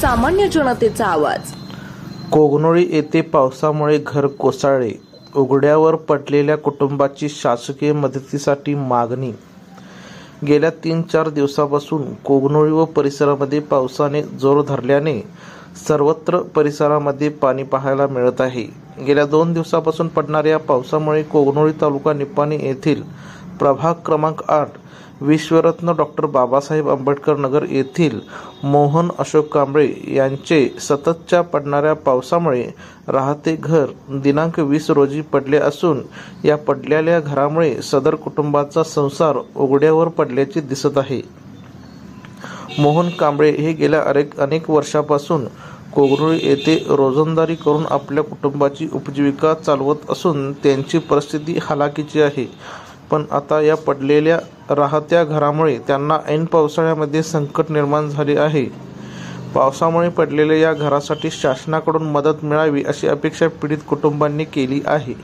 सामान्य जनतेचा आवाज. कोगनोळी येथे पावसामुळे घर कोसळले. उघड्यावर पडलेल्या कुटुंबाची शासकीय मदतीसाठी मागणी. गेल्या तीन चार दिवसापासून कोगनोळी व परिसरामध्ये पावसाने जोर धरल्याने सर्वत्र परिसरामध्ये पाणी पाहायला मिळत आहे. गेल्या दोन दिवसापासून पडणाऱ्या पावसामुळे कोगनोळी तालुका निपाणी येथील प्रभाग क्रमांक आठ विश्वरत्न डॉक्टर बाबासाहेब आंबेडकर नगर येथील मोहन अशोक कांबळे यांचे सततच्या पडणाऱ्या पावसामुळे राहते घर दिनांक वीस रोजी पडले असून या पडलेल्या घरामुळे सदर कुटुंबाचा संसार उघड्यावर पडल्याचे दिसत आहे. मोहन कांबळे हे गेल्या अनेक अनेक वर्षापासून कोगरुळी येथे रोजंदारी करून आपल्या कुटुंबाची उपजीविका चालवत असून त्यांची परिस्थिती हालाकीची आहे. पण आता या पडलेल्या राहत्या घरामुळे त्यांना ऐन पावसाळ्यामध्ये संकट निर्माण झाले आहे. पावसामुळे पडलेल्या या घरासाठी शासनाकडून मदत मिळावी अशी अपेक्षा पीडित कुटुंबांनी केली आहे.